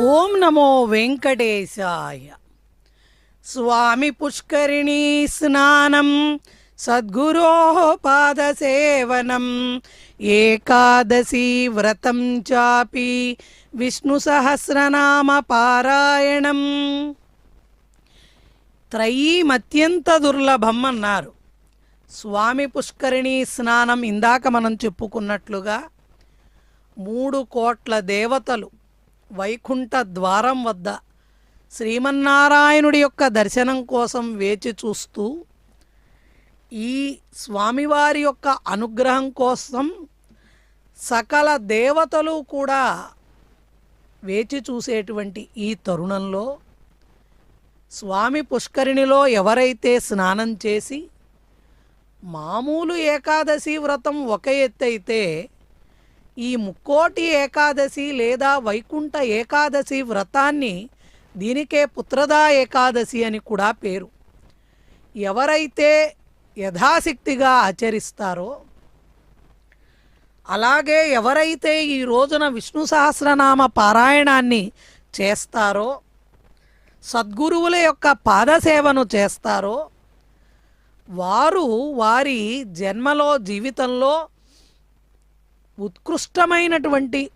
ఓం నమో వెంకటేశాయ. స్వామి పుష్కరిణీ స్నానం సద్గురో పాదసేవనం ఏకాదశి వ్రతం చాపి విష్ణు సహస్రనామ పారాయణం. త్రయీమత్యంత దుర్లభం అన్నారు. స్వామి పుష్కరిణీ స్నానం ఇందాక మనం చెప్పుకున్నట్లుగా మూడు కోట్ల దేవతలు వైకుంఠ ద్వారం వద్ద శ్రీమన్నారాయణుడి యొక్క దర్శనం కోసం వేచి చూస్తూ ఈ స్వామివారి యొక్క అనుగ్రహం కోసం సకల దేవతలు కూడా వేచి చూసేటువంటి ఈ తరుణంలో స్వామి పుష్కరిణిలో ఎవరైతే స్నానం చేసి మామూలు ఏకాదశి వ్రతం ఒక ఎత్తైతే ఈ ముక్కోటి ఏకాదశి లేదా వైకుంఠ ఏకాదశి వ్రతాన్ని దీనికే పుత్రదా ఏకాదశి అని కూడా పేరు. ఎవరైతే యథాశక్తిగా ఆచరిస్తారో అలాగే ఎవరైతే ఈ రోజున విష్ణు సహస్రనామ పారాయణాన్ని చేస్తారో సద్గురువుల యొక్క పాదసేవను చేస్తారో వారు వారి జన్మలో జీవితంలో ఉత్కృష్టమైనటువంటి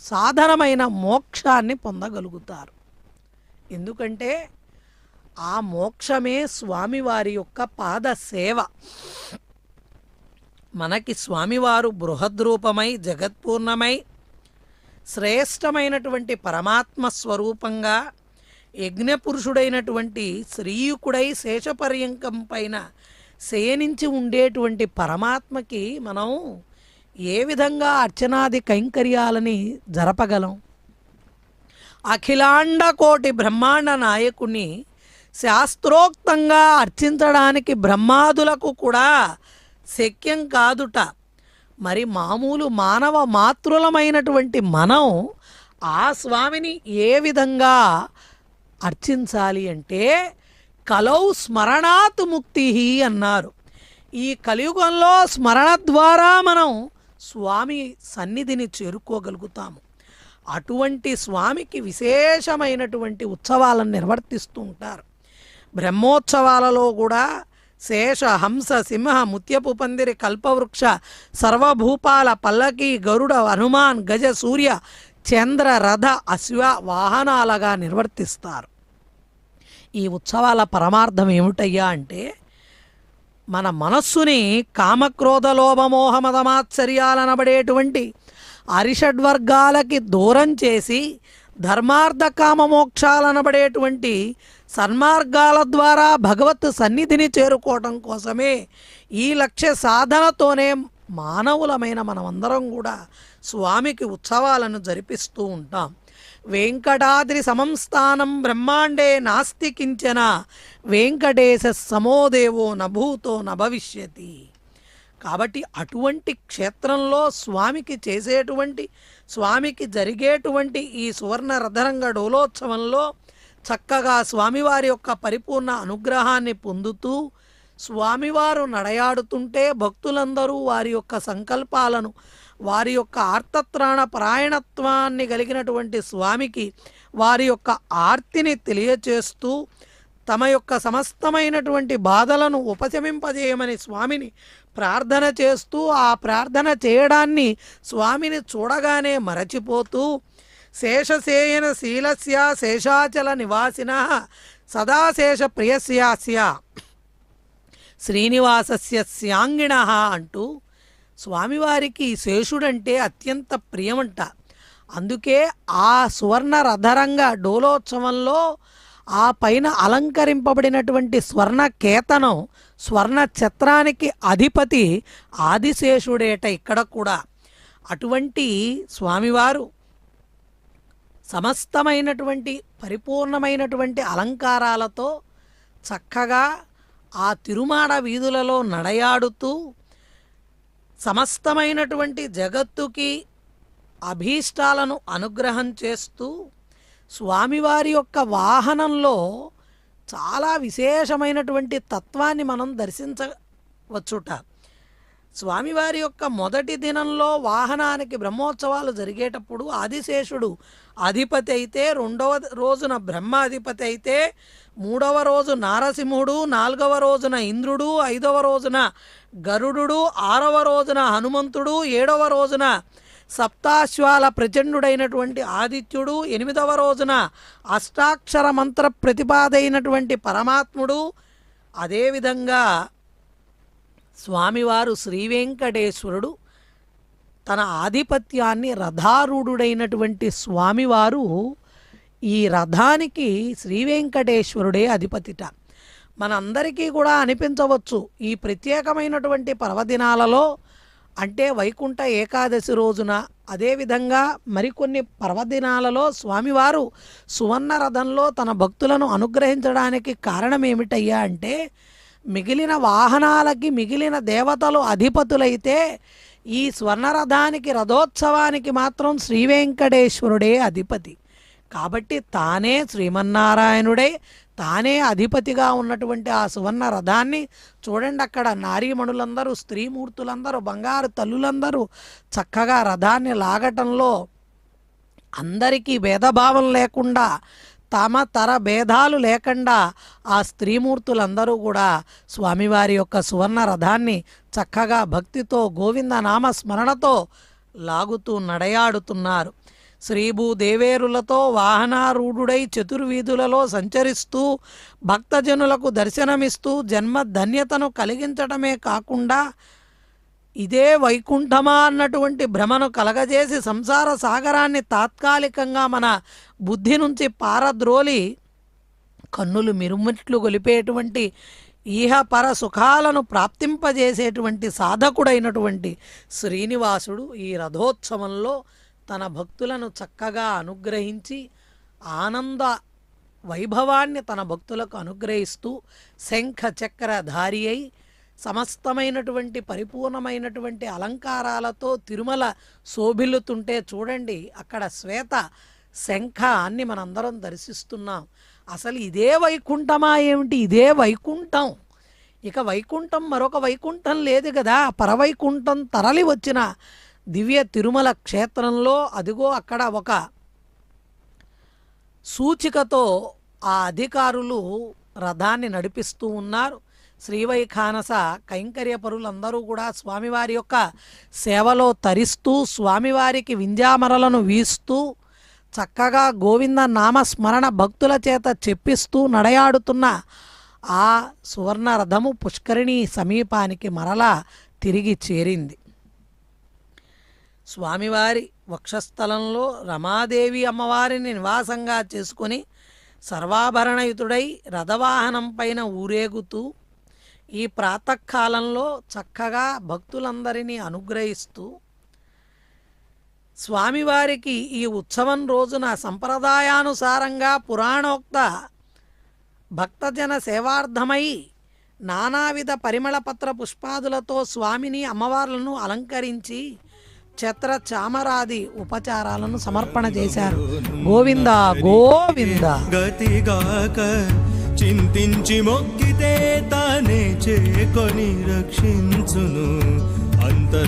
సాధనమైన మోక్షాన్ని పొందగలుగుతారు. ఎందుకంటే ఆ మోక్షమే స్వామివారి యొక్క పాద సేవ మనకి స్వామివారు బృహద్రూపమై జగత్పూర్ణమై శ్రేష్టమైనటువంటి పరమాత్మ స్వరూపంగా యజ్ఞపురుషుడైనటువంటి శ్రీయుకుడై శేషపర్యంకం పైన శయనించి ఉండేటువంటి పరమాత్మకి మనం ఏ విధంగా అర్చనాది కైంకర్యాలని జరపగలం? అఖిలాండ కోటి బ్రహ్మాండ నాయకుని శాస్త్రోక్తంగా అర్చించడానికి బ్రహ్మాదులకు కూడా శక్యం కాదుట. మరి మామూలు మానవ మాతృలమైనటువంటి మనం ఆ స్వామిని ఏ విధంగా అర్చించాలి అంటే కలౌ స్మరణాత్ ముక్తి అన్నారు. ఈ కలియుగంలో స్మరణ ద్వారా మనం స్వామి సన్నిధిని చేరుకోగలుగుతాము. అటువంటి స్వామికి విశేషమైనటువంటి ఉత్సవాలను నిర్వర్తిస్తూ ఉంటారు. బ్రహ్మోత్సవాలలో కూడా శేష హంస సింహ ముత్యపు పందిరి కల్పవృక్ష సర్వభూపాల పల్లకి గరుడ హనుమాన్ గజ సూర్య చంద్ర రథ అశ్వ వాహనాలుగా నిర్వర్తిస్తారు. ఈ ఉత్సవాల పరమార్థం ఏమిటయ్యా అంటే మన మనస్సుని కామక్రోధ లోభమోహ అరిషడ్వర్గాలకి దూరం చేసి ధర్మార్థ కామమోక్షాలనబడేటువంటి సన్మార్గాల ద్వారా భగవత్ సన్నిధిని చేరుకోవటం కోసమే ఈ లక్ష్య సాధనతోనే మానవులమైన మనమందరం కూడా స్వామికి ఉత్సవాలను జరిపిస్తూ ఉంటాం. వెంకటాద్రి సమంస్థానం బ్రహ్మాండే నాస్తి కించన వెంకటేశ సమోదేవో నభూతో నభవిష్యతి. కాబట్టి అటువంటి క్షేత్రంలో స్వామికి చేసేటువంటి స్వామికి జరిగేటువంటి ఈ సువర్ణ రథరంగ డోలోత్సవంలో చక్కగా స్వామివారి యొక్క పరిపూర్ణ అనుగ్రహాన్ని పొందుతూ స్వామివారు నడయాడుతుంటే భక్తులందరూ వారి యొక్క సంకల్పాలను వారి యొక్క ఆర్తత్రాణ పరాయణత్వాన్ని కలిగినటువంటి స్వామికి వారి యొక్క ఆర్తిని తెలియచేస్తూ తమ యొక్క సమస్తమైనటువంటి బాధలను ఉపశమింపజేయమని స్వామిని ప్రార్థన చేస్తూ ఆ ప్రార్థన చేయడాన్ని స్వామిని చూడగానే మరచిపోతూ శేషసేయన శీలస్య శేషాచల నివాసిన సదాశేష ప్రియస్యాస్య శ్రీనివాసస్య శాంగిణ అంటూ స్వామివారికి శేషుడంటే అత్యంత ప్రియమంట. అందుకే ఆ సువర్ణ రథరంగ డోలోత్సవంలో ఆ పైన అలంకరింపబడినటువంటి స్వర్ణ కేతనం స్వర్ణ ఛత్రానికి అధిపతి ఆదిశేషుడేట ఇక్కడ కూడా. అటువంటి స్వామివారు సమస్తమైనటువంటి పరిపూర్ణమైనటువంటి అలంకారాలతో చక్కగా ఆ తిరుమాడ వీధులలో నడయాడుతూ సమస్తమైనటువంటి జగత్తుకి అభీష్టాలను అనుగ్రహం చేస్తూ స్వామివారి యొక్క వాహనంలో చాలా విశేషమైనటువంటి తత్వాన్ని మనం దర్శించవచ్చుట. స్వామివారి యొక్క మొదటి దినంలో వాహనానికి బ్రహ్మోత్సవాలు జరిగేటప్పుడు ఆదిశేషుడు అధిపతి అయితే రెండవ రోజున బ్రహ్మాధిపతి అయితే మూడవ రోజు నారసింహుడు నాలుగవ రోజున ఇంద్రుడు ఐదవ రోజున గరుడు ఆరవ రోజున హనుమంతుడు ఏడవ రోజున సప్తాశ్వాల ప్రచండుడైనటువంటి ఆదిత్యుడు ఎనిమిదవ రోజున అష్టాక్షర మంత్ర ప్రతిపాదైనటువంటి పరమాత్ముడు. అదేవిధంగా స్వామివారు శ్రీవెంకటేశ్వరుడు తన ఆధిపత్యాన్ని రథారూఢుడైనటువంటి స్వామివారు ఈ రథానికి శ్రీ వెంకటేశ్వరుడే అధిపతిట. మనందరికీ కూడా అనిపించవచ్చు ఈ ప్రత్యేకమైనటువంటి పర్వదినాలలో అంటే వైకుంఠ ఏకాదశి రోజున. అదేవిధంగా మరికొన్ని పర్వదినాలలో స్వామివారు సువర్ణ రథంలో తన భక్తులను అనుగ్రహించడానికి కారణం ఏమిటయ్యా అంటే మిగిలిన వాహనాలకి మిగిలిన దేవతలు అధిపతులైతే ఈ స్వర్ణరథానికి రథోత్సవానికి మాత్రం శ్రీ వెంకటేశ్వరుడే అధిపతి. కాబట్టి తానే శ్రీమన్నారాయణుడే తానే అధిపతిగా ఉన్నటువంటి ఆ సువర్ణ రథాన్ని చూడండి అక్కడ నారీమణులందరూ స్త్రీమూర్తులందరూ బంగారు తల్లులందరూ చక్కగా రథాన్ని లాగటంలో అందరికీ భేదభావం లేకుండా తమ తర భేదాలు లేకుండా ఆ స్త్రీమూర్తులందరూ కూడా స్వామివారి యొక్క సువర్ణ రథాన్ని చక్కగా భక్తితో గోవింద నామ స్మరణతో లాగుతూ నడయాడుతున్నారు. శ్రీభూదేవేరులతో వాహనారూఢుడై చతుర్వీధులలో సంచరిస్తూ భక్తజనులకు దర్శనమిస్తూ జన్మ ధన్యతను కలిగించటమే కాకుండా ఇదే వైకుంఠమా అన్నటువంటి భ్రమను కలగజేసి సంసార సాగరాన్ని తాత్కాలికంగా మన బుద్ధి నుంచి పారద్రోలి కన్నులు మిరుమిట్లు గొలిపేటువంటి ఈహ పర సుఖాలను ప్రాప్తింపజేసేటువంటి సాధకుడైనటువంటి శ్రీనివాసుడు ఈ రథోత్సవంలో తన భక్తులను చక్కగా అనుగ్రహించి ఆనంద వైభవాన్ని తన భక్తులకు అనుగ్రహిస్తూ శంఖ చక్రధారి అయి సమస్తమైనటువంటి పరిపూర్ణమైనటువంటి అలంకారాలతో తిరుమల శోభిల్లుతుంటే చూడండి అక్కడ శ్వేత శంఖ అన్ని మనందరం దర్శిస్తున్నాం. అసలు ఇదే వైకుంఠమా ఏమిటి? ఇదే వైకుంఠం. ఇక వైకుంఠం మరొక వైకుంఠం లేదు కదా. పరవైకుంఠం తరలి వచ్చిన దివ్య తిరుమల క్షేత్రంలో అదిగో అక్కడ ఒక సూచికతో ఆ అధికారులు రథాన్ని నడిపిస్తూ ఉన్నారు. శ్రీవైఖానస కైంకర్య పరులందరూ కూడా స్వామివారి యొక్క సేవలో తరిస్తూ స్వామివారికి వింజామరలను వీస్తూ చక్కగా గోవింద నామస్మరణ భక్తుల చేత చెప్పిస్తూ నడయాడుతున్న ఆ సువర్ణ రథము పుష్కరిణి సమీపానికి మరలా తిరిగి చేరింది. స్వామివారి వక్షస్థలంలో రమాదేవి అమ్మవారిని నివాసంగా చేసుకొని సర్వాభరణయుతుడై రథవాహనం పైన ఊరేగుతూ ఈ ప్రాతకాలంలో చక్కగా భక్తులందరినీ అనుగ్రహిస్తూ స్వామివారికి ఈ ఉత్సవం రోజున సంప్రదాయానుసారంగా పురాణోక్త భక్తజన సేవార్థమై నానావిధ పరిమళపత్ర పుష్పాదులతో స్వామిని అమ్మవార్లను అలంకరించి ఛత్ర చామరాది ఉపచారాలను సమర్పణ చేశారు. గోవింద గోవింద. గతిగాక చింతించి మొక్కితే తానే చేకొని రక్షించును. అంతర